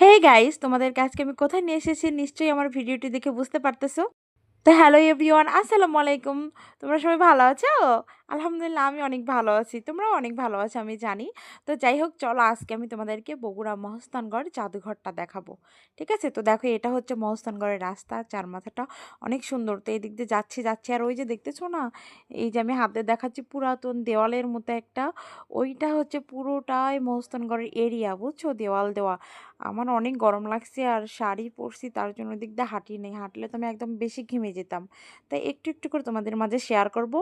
Hey guys তোমাদের আজকে আমি কোথায় নিয়ে এসেছি? নিশ্চয়ই আমার ভিডিওটি দেখে বুঝতে পারতেছো। তো হ্যালো এভরিওয়ান আসসালামু আলাইকুম। তোমরা সবাই ভালো আছো? আলহামদুলিল্লাহ আমি অনেক ভালো আছি। তোমরাও অনেক ভালো আছো, আমি জানি। তো যাই হোক, চলো আজকে আমি তোমাদেরকে বগুড়া মহস্তানগড় জাদুঘরটা দেখাবো। ঠিক আছে? তো দেখো, এটা হচ্ছে মহস্তানগড়ের রাস্তা চার মাথাটা অনেক সুন্দর। তো এই দিক দিয়ে যাচ্ছি যাচ্ছি। আর ওই যে দেখতেছো না, এই যে আমি হাতে দেখাচ্ছি পুরাতন দেওয়ালের মতো একটা, ওইটা হচ্ছে পুরোটাই মহস্তানগড়ের এরিয়া বুঝছ? দেওয়াল দেওয়া। আমার অনেক গরম লাগছে আর শাড়ি পরছি, তার জন্য ওই দিক দিয়ে হাঁটি নেই। হাঁটলে তো আমি একদম বেশি ঘেমে যেতাম। তাই একটু একটু করে তোমাদের মাঝে শেয়ার করব।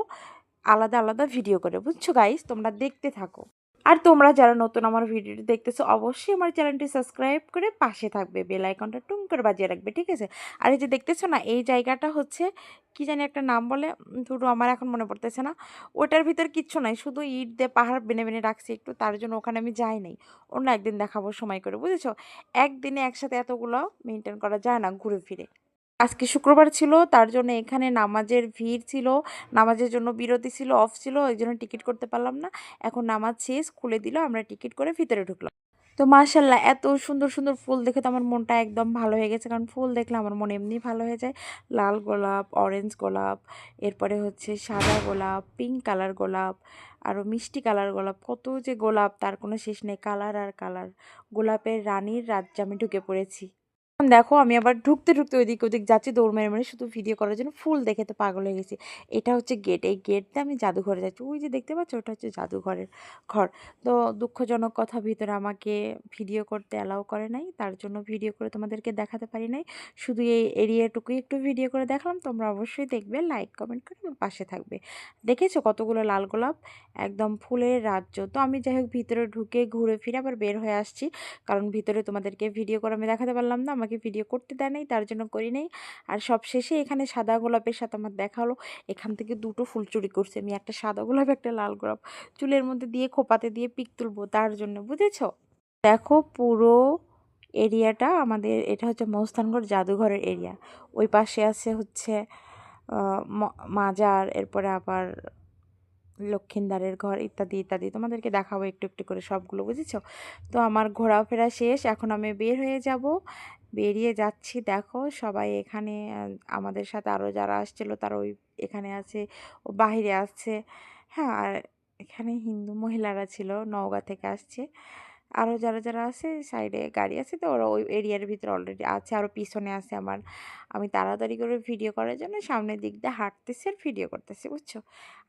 আলাদা আলাদা ভিডিও করে। বুঝছ গাইস তোমরা দেখতে থাকো। আর তোমরা যারা নতুন আমার ভিডিওটি দেখতেছো, অবশ্যই আমার চ্যানেলটি সাবস্ক্রাইব করে পাশে থাকবে। বেল আইকনটা টুম করে বাজিয়ে রাখবে, ঠিক আছে? আর এই যে দেখতেছো না, এই জায়গাটা হচ্ছে, কি জানি একটা নাম বলে দুটো আমার এখন মনে পড়তেছে না। ওটার ভিতর কিচ্ছু নাই, শুধু ইট দিয়ে পাহাড় বেনে বেনে রাখছি একটু, তার জন্য ওখানে আমি যাই নাই। অন্য একদিন দেখাবো সময় করে, বুঝেছ? একদিনে একসাথে এতগুলো মেনটেন করা যায় না, ঘুরে ফিরে। আজকে শুক্রবার ছিল, তার জন্য এখানে নামাজের ভিড় ছিল, নামাজের জন্য বিরতি ছিল অফ ছিল, ওই জন্য টিকিট করতে পারলাম না। এখন নামাজ শেষ, খুলে দিল, আমরা টিকিট করে ভিতরে ঢুকলাম। তো মাশাল্লাহ এত সুন্দর সুন্দর ফুল দেখে তো আমার মনটা একদম ভালো হয়ে গেছে, কারণ ফুল দেখলে আমার মন এমনি ভালো হয়ে যায়। লাল গোলাপ অরেঞ্জ গোলাপ, এরপরে হচ্ছে সাদা গোলাপ পিঙ্ক কালার গোলাপ, আরও মিষ্টি কালার গোলাপ, কত যে গোলাপ, তার কোনো শেষ নেই কালার আর কালার গোলাপের রানীর রাজ্যে আমি ঢুকে পড়েছি। দেখো, আমি আবার ঢুকতে ঢুকতে ওইদিক ওদিক যাচ্ছি, দৌড় মেরে মেরে শুধু ভিডিও করার জন্য ফুল দেখে তো পাগল হয়ে গেছি। এটা হচ্ছে গেট এই গেট দিয়ে আমি জাদুঘরে যাচ্ছি। ওই যে দেখতে পাচ্ছ, ওটা হচ্ছে জাদুঘরের ঘর। তো দুঃখজনক কথা, ভিতরে আমাকে ভিডিও করতে অ্যালাউ করে নাই। তার জন্য ভিডিও করে তোমাদেরকে দেখাতে পারি নাই। শুধু এই এরিয়াটুকুই একটু ভিডিও করে দেখালাম। তোমরা অবশ্যই দেখবে লাইক কমেন্ট করে আমার পাশে থাকবে। দেখেছ কতগুলো লাল গোলাপ? একদম ফুলের রাজ্য। তো আমি যাই হোক ভিতরে ঢুকে ঘুরে ফিরে আবার বের হয়ে আসছি। কারণ ভিতরে তোমাদেরকে ভিডিও করে আমি দেখাতে পারলাম না। আমাকে ভিডিও করতে দেয় নাই, তার জন্য করি নাই। আর সব শেষে এখানে সাদা গোলাপের সাথে আমার দেখা হলো। এখান থেকে দুটো ফুল চুরি করছে। আমি একটা সাদা গোলাপ, একটা লাল গোলাপ। চুলের মধ্যে দিয়ে খোপাতে দিয়ে পিক তুলবো তার জন্য, বুঝেছ? দেখো পুরো এরিয়াটা আমাদের, এটা হচ্ছে মহস্তানগড় জাদুঘরের এরিয়া। ওই পাশে আছে হচ্ছে মাজার, এরপরে আবার লক্ষিন্দারের ঘর ইত্যাদি ইত্যাদি। তোমাদেরকে দেখাবো একটু একটু করে সবগুলো, বুঝেছ? তো আমার ঘোরাফেরা শেষ, এখন আমি বের হয়ে যাব। বেরিয়ে যাচ্ছি। দেখো সবাই এখানে আমাদের সাথে আরও যারা আসছিল তারা ওই এখানে আছে, ও বাহিরে আসছে। হ্যাঁ আর এখানে হিন্দু মহিলারা ছিল, নওগাঁ থেকে আসছে। আরও যারা যারা আছে সাইডে গাড়ি আছে তো ওরা ওই এরিয়ার ভিতরে অলরেডি আছে আরও পিছনে আছে আমার। আমি তাড়াতাড়ি করে ভিডিও করার জন্য সামনের দিক দিয়ে হাঁটতেছি আর ভিডিও করতেছি, বুঝছ?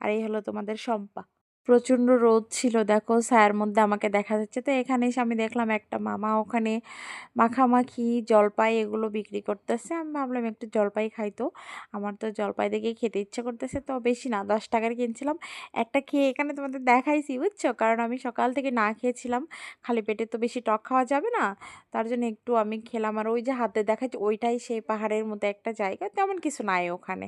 আর এই হলো তোমাদের সম্পা প্রচণ্ড রোদ ছিল। দেখো ছায়ার মধ্যে আমাকে দেখা যাচ্ছে। তো এখানে এসে আমি দেখলাম একটা মামা, ওখানে মাখামাখি, জলপাই এগুলো বিক্রি করতেছে। আমি ভাবলাম একটু জলপাই খাইতো আমার তো জলপাই দেখে খেতে ইচ্ছে করতেছে। তো বেশি না, দশ টাকার কিনছিলাম। একটা খেয়ে এখানে তোমাদের দেখাইছি, বুঝছ? কারণ আমি সকাল থেকে না খেয়েছিলাম। খালি পেটে তো বেশি টক খাওয়া যাবে না। তার জন্য একটু আমি খেলাম। আর ওই যে হাতে দেখাচ্ছি, ওইটাই সেই পাহাড়ের মতো একটা জায়গা। তেমন কিছু নাই ওখানে।